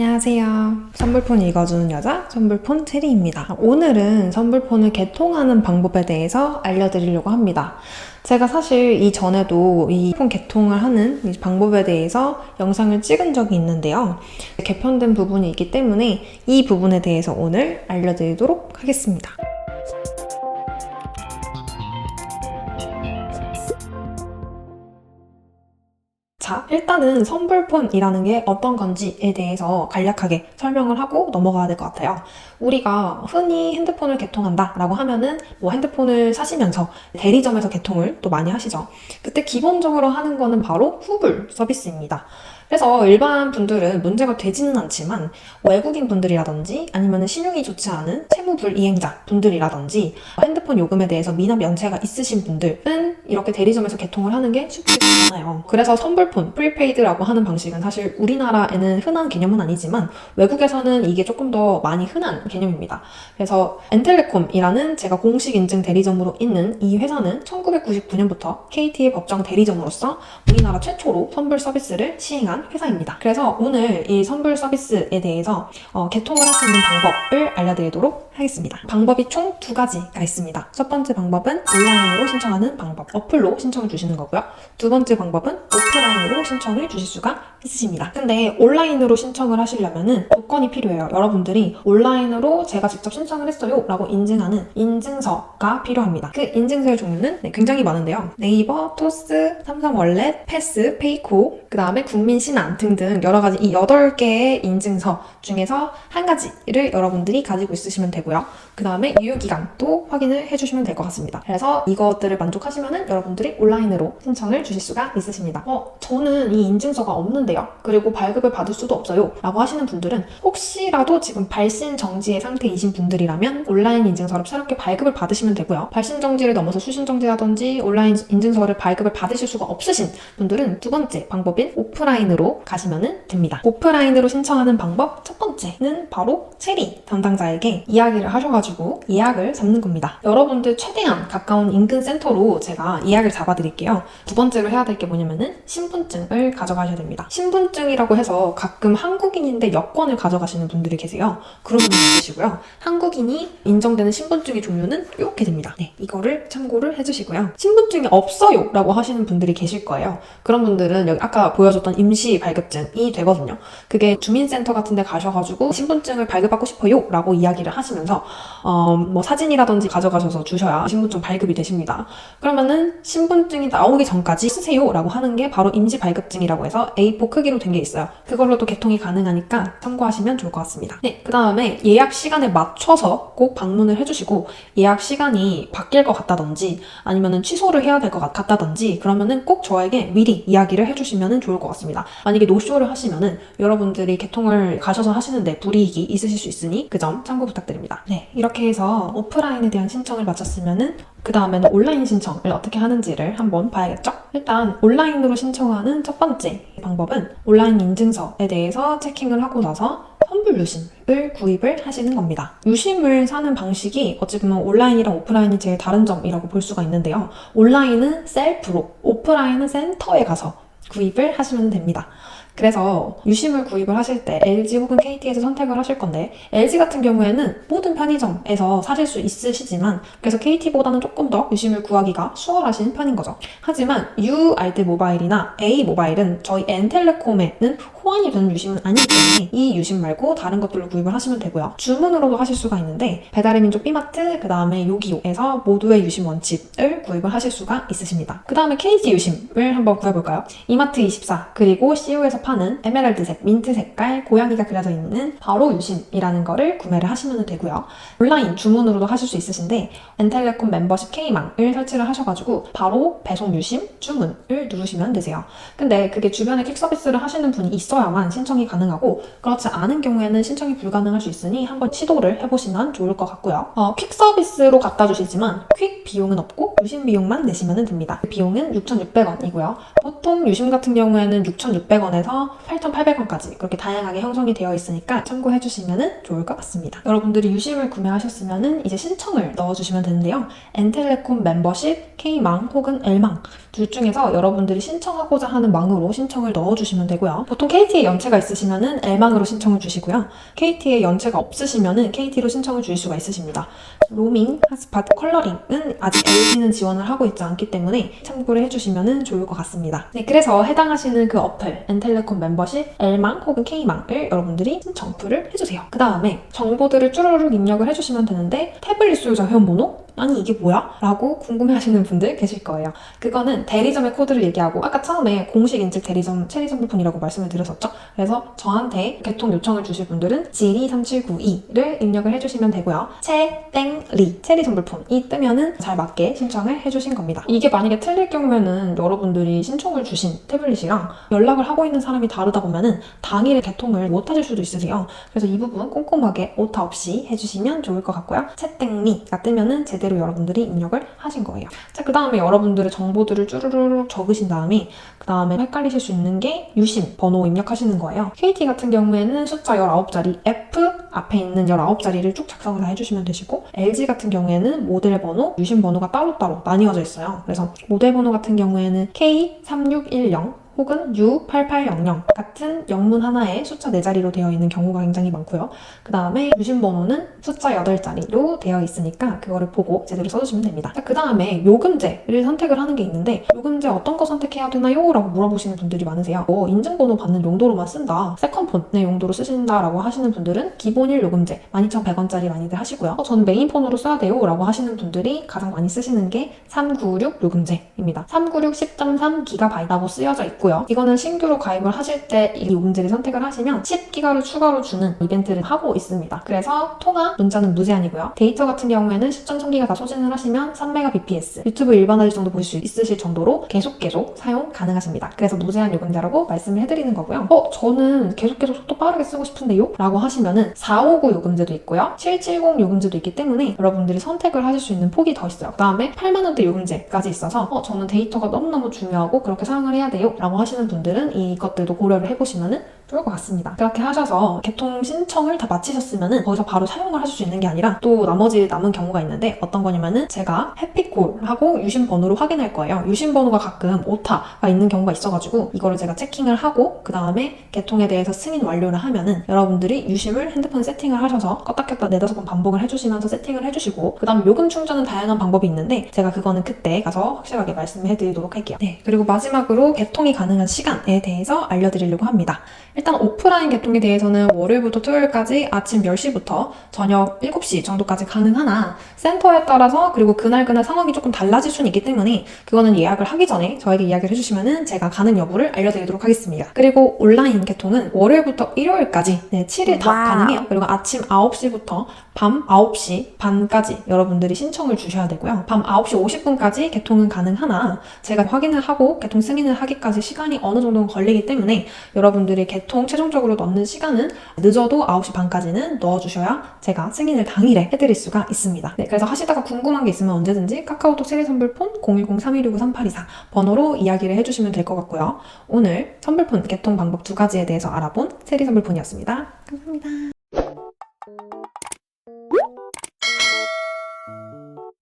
안녕하세요. 선불폰 읽어주는 여자 선불폰 체리입니다. 오늘은 선불폰을 개통하는 방법에 대해서 알려드리려고 합니다. 제가 사실 이전에도 이 폰 개통을 하는 이 방법에 대해서 영상을 찍은 적이 있는데요. 개편된 부분이 있기 때문에 이 부분에 대해서 오늘 알려드리도록 하겠습니다. 자, 일단은 선불폰이라는 게 어떤 건지에 대해서 간략하게 설명을 하고 넘어가야 될 것 같아요. 우리가 흔히 핸드폰을 개통한다라고 하면은 뭐 핸드폰을 사시면서 대리점에서 개통을 또 많이 하시죠. 그때 기본적으로 하는 거는 바로 후불 서비스입니다. 그래서 일반 분들은 문제가 되지는 않지만 외국인 분들이라든지 아니면 신용이 좋지 않은 채무 불이행자 분들이라든지 핸드폰 요금에 대해서 미납 연체가 있으신 분들은 이렇게 대리점에서 개통을 하는 게 쉽지가 않아요. 그래서 선불폰, 프리페이드라고 하는 방식은 사실 우리나라에는 흔한 개념은 아니지만 외국에서는 이게 조금 더 많이 흔한 개념입니다. 그래서 엔텔레콤이라는 제가 공식 인증 대리점으로 있는 이 회사는 1999년부터 KT의 법정 대리점으로서 우리나라 최초로 선불 서비스를 시행한 회사입니다. 그래서 오늘 이 선불 서비스에 대해서 어, 개통을 할 수 있는 방법을 알려드리도록 하겠습니다. 방법이 총 두 가지가 있습니다. 첫 번째 방법은 온라인으로 신청하는 방법, 어플로 신청을 주시는 거고요. 두 번째 방법은 오프라인으로 신청을 주실 수가 있으십니다. 근데 온라인으로 신청을 하시려면은 조건이 필요해요. 여러분들이 온라인으로 제가 직접 신청을 했어요 라고 인증하는 인증서가 필요합니다. 그 인증서의 종류는 네, 굉장히 많은데요. 네이버, 토스, 삼성월렛, 패스, 페이코, 그 다음에 국민신안 등등 여러 가지 이 8개의 인증서 중에서 한 가지를 여러분들이 가지고 있으시면 되고요. 그 다음에 유효기간도 확인을 해주시면 될 것 같습니다. 그래서 이것들을 만족하시면은 여러분들이 온라인으로 신청을 주실 수가 있으십니다. 어, 저는 이 인증서가 없는데 요. 그리고 발급을 받을 수도 없어요. 라고 하시는 분들은 혹시라도 지금 발신 정지의 상태이신 분들이라면 온라인 인증서를 새롭게 발급을 받으시면 되고요. 발신 정지를 넘어서 수신 정지라든지 온라인 인증서를 발급을 받으실 수가 없으신 분들은 두 번째 방법인 오프라인으로 가시면 됩니다. 오프라인으로 신청하는 방법 첫 번째는 바로 체리 담당자에게 이야기를 하셔가지고 예약을 잡는 겁니다. 여러분들 최대한 가까운 인근 센터로 제가 예약을 잡아드릴게요. 두 번째로 해야 될 게 뭐냐면은 신분증을 가져가셔야 됩니다. 신분증이라고 해서 가끔 한국인인데 여권을 가져가시는 분들이 계세요. 그런 분들 있으시고요. 한국인이 인정되는 신분증의 종류는 이렇게 됩니다. 네, 이거를 참고를 해주시고요. 신분증이 없어요 라고 하시는 분들이 계실 거예요. 그런 분들은 여기 아까 보여줬던 임시 발급증이 되거든요. 그게 주민센터 같은 데 가셔가지고 신분증을 발급받고 싶어요 라고 이야기를 하시면서 어, 뭐 사진이라든지 가져가셔서 주셔야 신분증 발급이 되십니다. 그러면은 신분증이 나오기 전까지 쓰세요 라고 하는 게 바로 임시 발급증이라고 해서 A4 크기로 된 게 있어요. 그걸로도 개통이 가능하니까 참고하시면 좋을 것 같습니다. 네, 그 다음에 예약 시간에 맞춰서 꼭 방문을 해주시고 예약 시간이 바뀔 것 같다든지 아니면은 취소를 해야 될 것 같다든지 그러면은 꼭 저에게 미리 이야기를 해주시면 좋을 것 같습니다. 만약에 노쇼를 하시면은 여러분들이 개통을 가셔서 하시는데 불이익이 있으실 수 있으니 그 점 참고 부탁드립니다. 네, 이렇게 해서 오프라인에 대한 신청을 마쳤으면은 그 다음에는 온라인 신청을 어떻게 하는지를 한번 봐야겠죠? 일단 온라인으로 신청하는 첫 번째 방법은 온라인 인증서에 대해서 체킹을 하고 나서 선불 유심을 구입을 하시는 겁니다. 유심을 사는 방식이 어찌 보면 온라인이랑 오프라인이 제일 다른 점이라고 볼 수가 있는데요. 온라인은 셀프로, 오프라인은 센터에 가서 구입을 하시면 됩니다. 그래서 유심을 구입을 하실 때 LG 혹은 KT에서 선택을 하실 건데 LG 같은 경우에는 모든 편의점에서 사실 수 있으시지만 그래서 KT보다는 조금 더 유심을 구하기가 수월하신 편인 거죠. 하지만 URD 모바일이나 A 모바일은 저희 N텔레콤에는 호환이 되는 유심은 아니기 때문에 이 유심 말고 다른 것들로 구입을 하시면 되고요. 주문으로도 하실 수가 있는데 배달의 민족 B마트 그 다음에 요기요에서 모두의 유심 원칩을 구입을 하실 수가 있으십니다. 그 다음에 KT 유심을 한번 구해볼까요? 이마트 24 그리고 CU에서 파는 에메랄드색, 민트 색깔, 고양이가 그려져 있는 바로 유심이라는 거를 구매를 하시면 되고요. 온라인 주문으로도 하실 수 있으신데 엔텔레콤 멤버십 K망을 설치를 하셔가지고 바로 배송 유심 주문을 누르시면 되세요. 근데 그게 주변에 퀵 서비스를 하시는 분이 있어야만 신청이 가능하고 그렇지 않은 경우에는 신청이 불가능할 수 있으니 한번 시도를 해보시면 좋을 것 같고요. 어, 퀵 서비스로 갖다 주시지만 퀵 비용은 없고 유심 비용만 내시면 됩니다. 그 비용은 6,600원이고요. 보통 유심 같은 경우에는 6,600원에서 원부터 8,800원까지 그렇게 다양하게 형성이 되어 있으니까 참고해 주시면 좋을 것 같습니다. 여러분들이 유심을 구매하셨으면 이제 신청을 넣어주시면 되는데요. 엔텔레콤 멤버십, K망 혹은 L망 둘 중에서 여러분들이 신청하고자 하는 망으로 신청을 넣어주시면 되고요. 보통 KT에 연체가 있으시면 L망으로 신청을 주시고요. KT에 연체가 없으시면 KT로 신청을 주실 수가 있으십니다. 로밍, 핫스팟, 컬러링은 아직 LG는 지원을 하고 있지 않기 때문에 참고를 해주시면 좋을 것 같습니다. 네, 그래서 해당하시는 그 어플, 엔텔레콤 멤버십, L망 혹은 K망을 여러분들이 신청표를 해주세요. 그 다음에 정보들을 쭈루룩 입력을 해주시면 되는데 태블릿 소유자 회원번호? 아니 이게 뭐야? 라고 궁금해하시는 분들 계실 거예요. 그거는 대리점의 코드를 얘기하고 아까 처음에 공식 인증 대리점 체리 선불폰이라고 말씀을 드렸었죠. 그래서 저한테 개통 요청을 주실 분들은 지리3792를 입력을 해주시면 되고요. 채땡리 체리 선불폰이 뜨면은 잘 맞게 신청을 해주신 겁니다. 이게 만약에 틀릴 경우에는 여러분들이 신청을 주신 태블릿이랑 연락을 하고 있는 사람이 다르다 보면은 당일에 개통을 못 하실 수도 있으세요. 그래서 이 부분 꼼꼼하게 오타 없이 해주시면 좋을 것 같고요. 채땡리가 뜨면은 제대로 여러분들이 입력을 하신 거예요. 자, 그 다음에 여러분들의 정보들을 쭈루루룩 적으신 다음에 그 다음에 헷갈리실 수 있는 게 유심 번호 입력하시는 거예요. KT 같은 경우에는 숫자 19자리 F 앞에 있는 19자리를 쭉 작성을 다 해주시면 되시고 LG 같은 경우에는 모델 번호, 유심 번호가 따로따로 나뉘어져 있어요. 그래서 모델 번호 같은 경우에는 K3610 혹은 U8800 같은 영문 하나에 숫자 4자리로 되어 있는 경우가 굉장히 많고요. 그 다음에 유심 번호는 숫자 8자리로 되어 있으니까 그거를 보고 제대로 써주시면 됩니다. 그 다음에 요금제를 선택을 하는 게 있는데 요금제 어떤 거 선택해야 되나요? 라고 물어보시는 분들이 많으세요. 어, 인증번호 받는 용도로만 쓴다. 세컨폰의 용도로 쓰신다라고 하시는 분들은 기본 1 요금제 12,100원짜리 많이들 하시고요. 어, 저는 메인폰으로 써야 돼요. 라고 하시는 분들이 가장 많이 쓰시는 게 396 요금제입니다. 396 10.3GB라고 쓰여져 있고 있고요. 이거는 신규로 가입을 하실 때 이 요금제를 선택을 하시면 10기가를 추가로 주는 이벤트를 하고 있습니다. 그래서 통화, 문자는 무제한이고요. 데이터 같은 경우에는 10.3기가 다 소진을 하시면 3mbps, 유튜브 일반화질 정도 보실 수 있으실 정도로 계속 계속 사용 가능하십니다. 그래서 무제한 요금제라고 말씀을 해드리는 거고요. 어, 저는 계속 계속 속도 빠르게 쓰고 싶은데요? 라고 하시면은 459 요금제도 있고요. 770 요금제도 있기 때문에 여러분들이 선택을 하실 수 있는 폭이 더 있어요. 그 다음에 8만원대 요금제까지 있어서 어, 저는 데이터가 너무너무 중요하고 그렇게 사용을 해야 돼요? 라고 하시는 분들은 이것들도 고려를 해보시면은 좋을 것 같습니다. 그렇게 하셔서 개통 신청을 다 마치셨으면은 거기서 바로 사용을 하실 수 있는 게 아니라 또 나머지 남은 경우가 있는데 어떤 거냐면은 제가 해피콜하고 유심 번호로 확인할 거예요. 유심 번호가 가끔 오타가 있는 경우가 있어가지고 이거를 제가 체킹을 하고 그 다음에 개통에 대해서 승인 완료를 하면은 여러분들이 유심을 핸드폰 세팅을 하셔서 껐다 켰다 네다섯 번 반복을 해주시면서 세팅을 해주시고 그 다음 요금 충전은 다양한 방법이 있는데 제가 그거는 그때 가서 확실하게 말씀해드리도록 할게요. 네 그리고 마지막으로 개통이 가능한 시간에 대해서 알려드리려고 합니다. 일단 오프라인 개통에 대해서는 월요일부터 토요일까지 아침 10시부터 저녁 7시 정도까지 가능하나 센터에 따라서 그리고 그날그날 상황이 조금 달라질 수는 있기 때문에 그거는 예약을 하기 전에 저에게 이야기를 해주시면은 제가 가능 여부를 알려드리도록 하겠습니다. 그리고 온라인 개통은 월요일부터 일요일까지 네, 7일 다 와우. 가능해요. 그리고 아침 9시부터 밤 9시 반까지 여러분들이 신청을 주셔야 되고요. 밤 9시 50분까지 개통은 가능하나 제가 확인을 하고 개통 승인을 하기까지 시간이 어느 정도는 걸리기 때문에 여러분들이 개통 최종적으로 넣는 시간은 늦어도 9시 반까지는 넣어주셔야 제가 승인을 당일에 해드릴 수가 있습니다. 네, 그래서 하시다가 궁금한 게 있으면 언제든지 카카오톡 세리 선불폰 010-3169-3824 번호로 이야기를 해주시면 될 것 같고요. 오늘 선불폰 개통 방법 두 가지에 대해서 알아본 세리 선불폰이었습니다. 감사합니다.